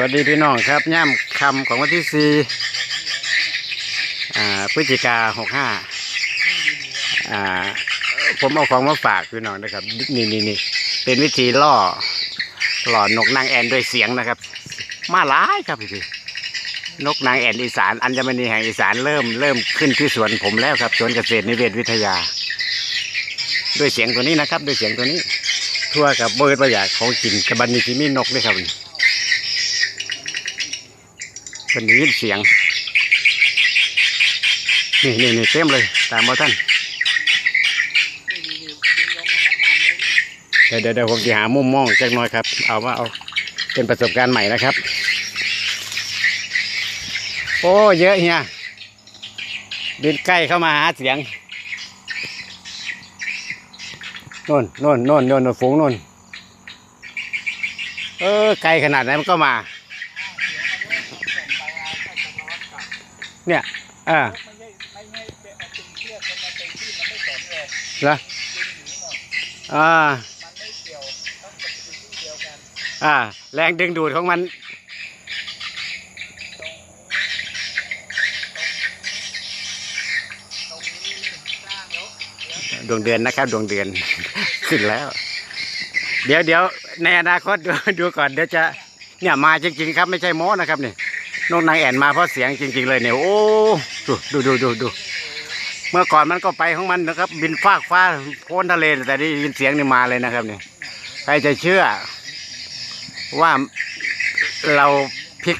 วัสดีพี่น้องครับย่ำคำของวันที่สี่พฤศจิกาหกห้าผมเอาของมาฝากพี่น้องนะครับนี่นี่นี่เป็นวิธีล่อหล่อนกนางแอ่นด้วยเสียงนะครับ มาหลายครับพี่พี่นกนางแอ่นอีสานอัญมณีแห่งอีสานเริ่มเริ่มขึ้นที่สวนผมแล้วครับสวนเกษตรนิเวศวิทยา ด้วยเสียงตัวนี้นะครับ ด้วยเสียงตัวนี้ ทั่วกับเบิร์ดประหยัดของกินกับบันนี้ที่มีนกด้วยครับ เป็นได้ยินเสียง นี่นี่นี่เต็มเลย ตามมาท่านเดี๋ยวเดี๋ยวผมจะหามุมมองจักหน่อยครับ เอาว่าเอาเป็นประสบการณ์ใหม่นะครับ โอ้เยอะเฮียบินใกล้เข้ามาหาเสียงโน่นโน่นโน่นโน่นโน่นฝูงโน่นเออไกลขนาดไหนมันก็มา เนี่ยอ่าละอ่าอ่า แรงดึงดูดของมันดวงเดือนนะครับดวงเดือนขึ้นแล้ว เดี๋ยวเดี๋ยวในอนาคตดูดูก่อนเดี๋ยวจะเนี่ยมาจริงๆครับไม่ใช่โม้นะครับเนี่ย นกนางแอ่นมาเพราะเสียงจริง ๆ เลยเนี่ยโอ้ดูดูดูดูเมื่อก่อนมันก็ไปของมันนะครับ บินฟากฟ้าโพ้นทะเลแต่ได้ยินเสียงนี่มาเลยนะครับเนี่ยใครจะเชื่อ ว่าเราพลิก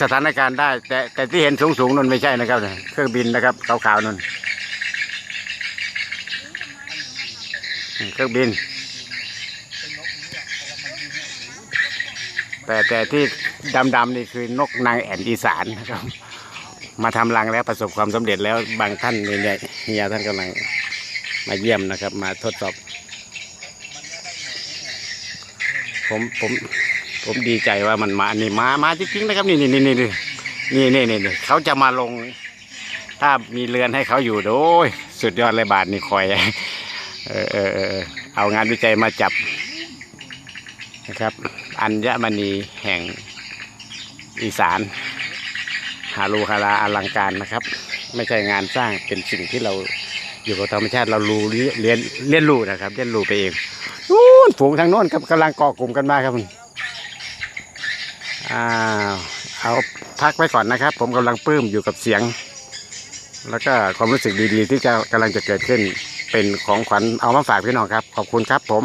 สถานการณ์ได้ แต่แต่ที่เห็นสูงๆนั่นไม่ใช่นะครับเนี่ยเครื่องบินนะครับขาวๆนั่นเครื่องบิน แต่แต่ที่ ดำๆนี่คือนกนางแอ่นอีสานนะครับ มาทำรังแล้วประสบความสำเร็จแล้วบางท่านเนี่ยเฮียท่านกำลังมาเยี่ยมนะครับ มาทดสอบ ผมผมผมดีใจว่ามันมานี่มามาจริงๆนะครับ นี่นี่นี่นี่นี่นี่นี่นี่เขาจะมาลง ถ้ามีเรือนให้เขาอยู่โอ้ยสุดยอดเลยบาทนี่คอยเออเออเออเอางานวิจัยมาจับนะครับ อัญมณีแห่ง อีสานฮารูฮาราอลังการนะครับ ไม่ใช่งานสร้างเป็นสิ่งที่เราอยู่กับธรรมชาติเรารู้เรียนเรียนรู้นะครับ เรียนรู้ไปเองนู่นฝูงทางโน้นครับกำลังเกาะกลุ่มกันมาครับอ้าวเอาพักไว้ก่อนนะครับ ผมกำลังปลื้มอยู่กับเสียง แล้วก็ความรู้สึกดีๆ ที่จะกำลังจะเกิดขึ้นเป็นของขวัญเอามาฝากพี่น้องครับ ขอบคุณครับผม